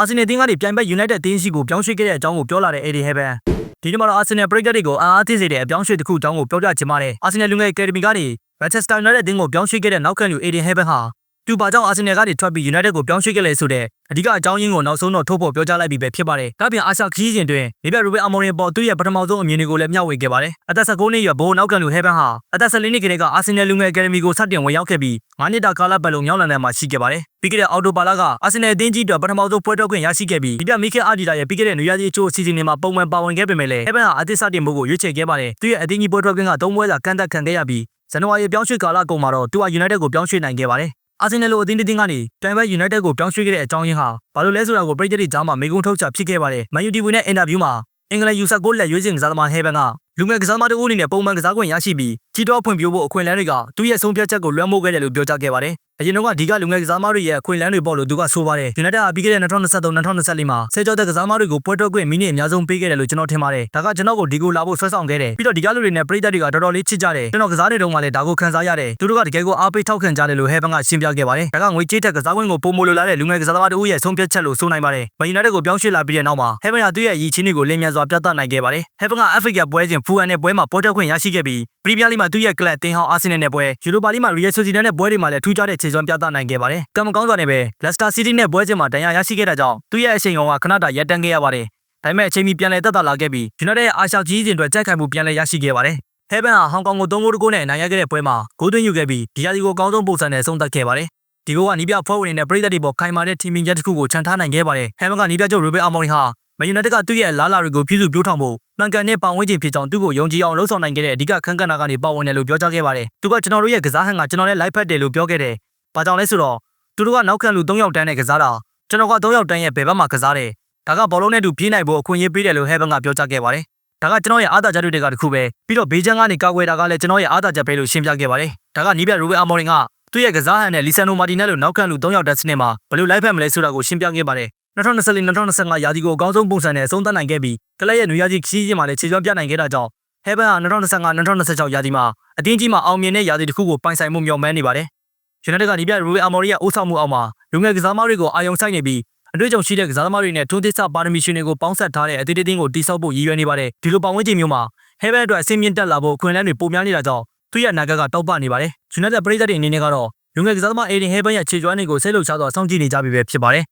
အာဆင်နယ်တင်းကနေပြိုင်ဘက် United တင်းရှိကိုပြောင်းရွှေ့ခဲ့တဲ့အကြောင်းကိုပြောလာတဲ့ Eddie Heaven ဒီနေ့မှာတော့အာဆင်နယ်ပရိသတ်တွေကိုအားအားသိစေတဲ့အပြောင်းရွှေ့တစ်ခုအကြောင်းကိုပြောပြချင်ပါတယ်အာဆင်နယ်လူငယ်အကယ်ဒမီကနေ Manchester United တင်းကိုပြောင်းရွှေ့ခဲ့တဲ့နောက်ခံလူ Eddie Heaven ဟာ သူဘာကြောင့်အာဆင်နယ်ကနေထွက်ပြီး United ကိုပြောင်းရွှေ့ခဲ့လဲဆိုတဲ့အဓိကအကြောင်းရင်းကိုနောက်ဆုံးတော့ထုတ်ဖော်ပြောကြားလိုက်ပြီးပဲဖြစ်ပါတယ်ဒါ့အပြင်အာရှခရီးစဉ်တွင်မိဘရူဘယ်အမော်ရင်ပေါ်သူ့ရဲ့ပထမဆုံးအမြင်တွေကိုလည်းမျှဝေခဲ့ပါတယ်အသက်19နှစ်အရွယ်ဘိုးနောက်ခံလူ Heaven ဟာအသက်14နှစ်ကလေးကအာဆင်နယ်လူငယ်အကယ်ဒမီကိုစတင်ဝင်ရောက်ခဲ့ပြီး9နှစ်တာကာလပတ်လုံးမြောက်လန်ဒန်မှာရှိခဲ့ပါတယ်ပြီးခဲ့တဲ့အော်တိုဘာလကအာဆင်နယ်အသင်းကြီးအတွက်ပထမဆုံးပွဲတော်ခွင့်ရရှိခဲ့ပြီးဒီပြမီခဲအာဒီတာရဲ့ပြီးခဲ့တဲ့နွေရာသီအချို့အစီအစဉ်တွေမှာပုံမှန်ပါဝင်ခဲ့ပေမဲ့လည်း Heaven ဟာအသစ်စတင်မှုကိုရွေးချယ်ခဲ့ပါတယ်သူရဲ့အသင်းကြီးပွဲတော်ခွင့်က၃ပွဲစာကန့်သက်ခံခဲ့ရပြီးဇန်နဝါရီပြောင်းရွှေ့ကာလကုန်မှာတော့သူဟာ United ကိုပြောင်းရွှေ့နိုင်ခဲ့ပါတယ် အာဆင်နယ်လိုအသင်းတစ်သင်းကနေတိုင်ဘက် United ကိုပြောင်းရွှေ့ခဲ့တဲ့အကြောင်းရင်းဟာဘာလို့လဲဆိုတာကိုပြည်သက်တွေကြားမှာမေးခွန်းထုတ်ချဖြစ်ခဲ့ပါတယ်။ Man U TV နဲ့အင်တာဗျူးမှာအင်္ဂလန်ယူဆကိုလက်ရွေးစင်ကစားသမားဟဲဘန်ကလူငယ်ကစားသမားတစ်ဦးအနေနဲ့ပုံမှန်ကစားခွင့်ရရှိပြီးကြီးတော့ဖွံ့ဖြိုးဖို့အခွင့်အလမ်းတွေကသူ့ရဲ့ဆုံးဖြတ်ချက်ကိုလွှမ်းမိုးခဲ့တယ်လို့ပြောကြားခဲ့ပါတယ်။ အရင်တော့ကဒီကလူငယ်ကစားသမားတွေရဲ့အခွင့်အလမ်းတွေပေါ့လို့သူကဆိုပါတယ်။ United ဟာပြီးခဲ့တဲ့2023-2024မှာဆယ်ကျော်တဲ့ကစားသမားတွေကိုပွဲတော်ခွင့်မိနစ်အများဆုံးပေးခဲ့တယ်လို့ကျွန်တော်ထင်ပါတယ်။ဒါကကျွန်တော်ကိုဒီကိုလာဖို့ဆွဲဆောင်ခဲ့တယ်။ပြီးတော့ဒီကလူတွေနဲ့ပြည်သက်တွေကတော်တော်လေးချစ်ကြတယ်။ကျွန်တော်ကစားနေတုန်းကလည်းဒါကိုခံစားရတယ်။သူတို့ကတကယ်ကိုအားပေးထောက်ခံကြတယ်လို့ဟဲဘန်ကရှင်းပြခဲ့ပါတယ်။ဒါကငွေကြေးထက်ကစားခွင့်ကိုပုံမလိုလာတဲ့လူငယ်ကစားသမားတို့ရဲ့ဆုံးဖြတ်ချက်လို့ဆိုနိုင်ပါတယ်။မန်ယူနိုက်တက်ကိုပြောင်းရွှေ့လာပြီးတဲ့နောက်မှာဟဲဘန်ကသူ့ရဲ့ရည်ချင်းတွေကိုလင်းမြန်စွာပြသနိုင်ခဲ့ပါတယ်။ဟဲဘန်က Africa ပွဲစဉ်ဖူအန်နဲ့ပွဲမှာပွဲတော်ခွင့်ရရှိခဲ့ပြီးပရီးမီးယားလိမှာသူ့ရဲ့ကလပ်တင်ဟောင်းအာဆင်နယ်နဲ့ပွဲယူရိုပါလိမှာရီယယ်ဆိုစီဒန်နဲ့ပွဲတွေမှာလည်းထူးခြားတဲ့ခြေစွမ်းပြသနိုင်ခဲ့ပါတယ်။ကံမကောင်းစွာနဲ့ပဲလက်စတာစီးတီးနဲ့ပွဲစဉ်မှာဒဏ်ရာရရှိခဲ့တာကြောင့်သူ့ရဲ့အချိန်ကောင်ကခဏတာရပ်တန့်ခဲ့ရပါတယ်။ဒါပေမဲ့အချိန်မီပြန်လည်သက်သာလာခဲ့ပြီးယူနိုက်တက်ရဲ့အာရှကြီးစဉ်အတွက်ကြက်ခိုင်မှုပြန်လည်ရရှိခဲ့ပါတယ်။ဟဲဘန်ဟာဟောင်ကောင်ကို3ဂိုးတကိုးနဲ့နိုင်ရခဲ့တဲ့ပွဲမှာဂိုးသွင်းယူခဲ့ပြီးဒီရာသီကိုအကောင်းဆုံးပုံစံနဲ့ဆုံးသက်ခဲ့ပါတယ်။ဒီဂိုးကနီးပြဖွဲ့ဝင်တဲ့ပြည်သက်တွေပေါ်ခိုင်မာတဲ့ထီမင်းချက်တစ်ခုကိုခြံထားနိုင်ခဲ့ပါတယ်။ဟဲဘန်ကနီးပြချုပ်ရိုဘယ်အာမော်ရီဟာမန်ယူနိုက်တက်ကသူ့ရဲ့လာလာတွေကိုပြည့်စုံပြိုးထောင်ဖို့မှန်ကန်တဲ့ပတ်ဝန်းကျင်ဖြစ်ကြောင်းသူ့ကိုယုံကြည်အောင်လှုံ့ဆော်နိုင်ခဲ့တဲ့အဓိကခန်းကဏ္ဍကနေပါဝင်တယ်လို့ပြောကြားခဲ့ပါတယ်။သူကကျွန်တော်တို့ရဲ့ကစားဟန်ကကျွန်တော်နဲ့လိုက်ဖက်တယ်လို့ပြောခဲ့တယ်။ ဘာကြောင့်လဲဆိုတော့သူတို့ကနောက်ခံလူ၃ယောက်တန်းနဲ့ကစားတာကျွန်တော်က၃ယောက်တန်းရဲ့ဘယ်ဘက်မှာကစားတယ်။ဒါကဘောလုံးနဲ့တူပြေးနိုင်ဖို့အခွင့်အရေးပေးတယ်လို့ဟဲဘန်ကပြောကြားခဲ့ပါတယ်။ဒါကကျွန်တော်ရဲ့အားသာချက်တွေကတခုပဲပြီးတော့ဘေးချမ်းကနေကာကွယ်တာကလည်းကျွန်တော်ရဲ့အားသာချက်ပဲလို့ရှင်းပြခဲ့ပါတယ်။ဒါကနီးပြရိုဘယ်အာမော်ရင်ကသူ့ရဲ့ကစားဟန်နဲ့လီဆန်နိုမာတီနယ်လို့နောက်ခံလူ၃ယောက်တက်စနစ်မှာဘယ်လိုလိုက်ဖက်မလဲဆိုတာကိုရှင်းပြခဲ့ပါတယ်။2024-2025ရာသီကိုအကောင်းဆုံးပုံစံနဲ့အဆုံးသတ်နိုင်ခဲ့ပြီးကလပ်ရဲ့နွေရာသီခရီးစဉ်မှာလည်းခြေစွမ်းပြနိုင်ခဲ့တာကြောင့်ဟဲဘန်ဟာ2025-2026ရာသီမှာအတင်းကြီးမှာအောင်မြင်တဲ့ရာသီတစ်ခုကိုပိုင်ဆိုင်မှုမျှော်မှန်းနေပါတယ်။ United ကဒီပြရိုဘယ်အာမော်ရီရဲ့အိုးဆောင်မှုအောက်မှာလူငယ်ကစားသမားတွေကိုအာရုံစိုက်နေပြီးအတွေ့အကြုံရှိတဲ့ကစားသမားတွေနဲ့ထွန်းသစ်စပါရမီရှင်တွေကိုပေါင်းစပ်ထားတဲ့အသင်းတစ်သင်းကိုတိစောက်ဖို့ရည်ရွယ်နေပါတယ်။ဒီလိုပတ်ဝန်းကျင်မျိုးမှာဟဲဘန်အတွက်အဆင့်မြင့်တက်လာဖို့အခွင့်အလမ်းတွေပိုများနေတာကြောင့်သူ့ရဲ့အနာဂတ်ကတောက်ပနေပါတယ်။ United ပရိသတ်တွေအနေနဲ့ကတော့လူငယ်ကစားသမားအေဒင်ဟဲဘန်ရဲ့ခြေကျွမ်းတွေကိုစိတ်လှုပ်ရှားစွာစောင့်ကြည့်နေကြပြီပဲဖြစ်ပါတယ်။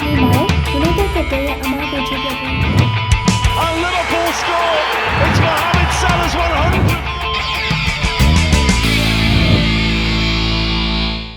ဒီမှာ United ကတည်းကအမားကိုချပြပေး